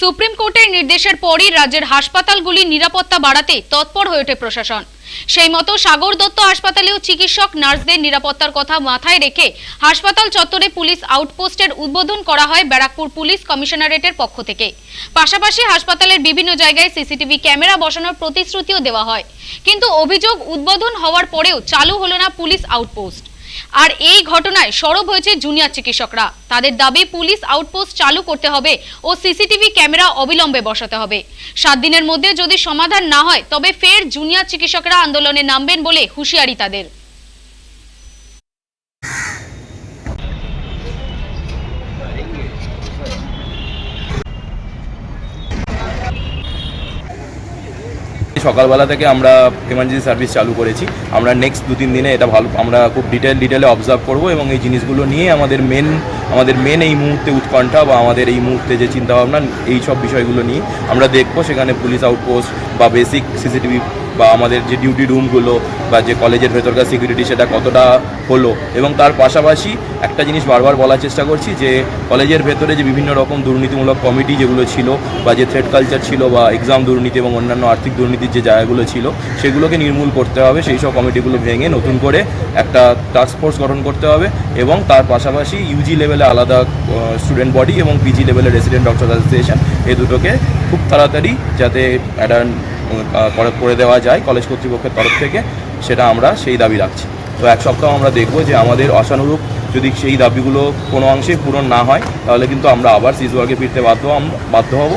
Supreme কোর্টের নির্দেশের পরই রাজ্যের হাসপাতালগুলির নিরাপত্তা বাড়াতে তৎপর হয়ে ওঠে প্রশাসন। সেই মতো সাগর দত্ত হাসপাতালেও চিকিৎসক, নার্সদের নিরাপত্তার কথা মাথায় রেখে হাসপাতাল চত্বরে পুলিশ আউটপোস্টের উদ্বোধন করা হয় ব্যারাকপুর পুলিশ কমিশনারেটের পক্ষ থেকে। পাশাপাশি হাসপাতালের বিভিন্ন জায়গায় সিসিটিভি ক্যামেরা বসানোর প্রতিশ্রুতিও দেওয়া হয়। কিন্তু অভিযোগ উদ্বোধন হওয়ার পরেও চালু হলো না পুলিশ আউটপোস্ট। আর এই ঘটনায় সরব হয়েছে জুনিয়র চিকিৎসকরা। তাদের দাবি পুলিশ আউটপোস্ট চালু করতে হবে ও সিসিটিভি ক্যামেরা অবিলম্বে বসাতে হবে। সাত দিনের মধ্যে যদি সমাধান না হয়, তবে ফের জুনিয়র চিকিৎসকরা আন্দোলনে নামবেন বলে হুঁশিয়ারি তাদের। সকালবেলা থেকে আমরা এমার্জেন্সি সার্ভিস চালু করেছি। আমরা নেক্সট দু তিন দিনে এটা ভালো, আমরা খুব ডিটেল ডিটেলে অবজার্ভ করব এবং এই জিনিসগুলো নিয়ে আমাদের মেন আমাদের মেন এই মুহূর্তে উৎকণ্ঠা বা আমাদের এই মুহূর্তে যে চিন্তাভাবনা, এই সব বিষয়গুলো নিয়ে আমরা দেখব। সেখানে পুলিশ আউটপোস্ট বা বেসিক সিসিটিভি বা আমাদের যে ডিউটি রুমগুলো বা যে কলেজের ভেতরকার সিকিউরিটি সেটা কতটা হলো এবং তার পাশাপাশি একটা জিনিস বারবার বলার চেষ্টা করছি যে কলেজের ভেতরে যে বিভিন্ন রকম দুর্নীতিমূলক কমিটি যেগুলো ছিল বা যে থ্রেড কালচার ছিল বা এক্সাম দুর্নীতি এবং অন্যান্য আর্থিক দুর্নীতির যে জায়গাগুলো ছিল, সেগুলোকে নির্মূল করতে হবে। সেই সব কমিটিগুলো ভেঙে নতুন করে একটা টাস্ক ফোর্স গঠন করতে হবে এবং তার পাশাপাশি ইউজি লেভেলে আলাদা স্টুডেন্ট বডি এবং পিজি লেভেলে রেসিডেন্ট ডক্টর অ্যাসোসিয়েশন এই দুটোকে খুব তাড়াতাড়ি যাতে একটা করে করে দেওয়া যায় কলেজ কর্তৃপক্ষের তরফ থেকে, সেটা আমরা সেই দাবি রাখছি। তো এক সপ্তাহ আমরা দেখব যে আমাদের অসানুরূপ যদি সেই দাবিগুলো কোনো অংশে পূরণ না হয়, তাহলে কিন্তু আমরা আবার সিজওয়ার্কে ফিরতে বাধ্য বাধ্য হব।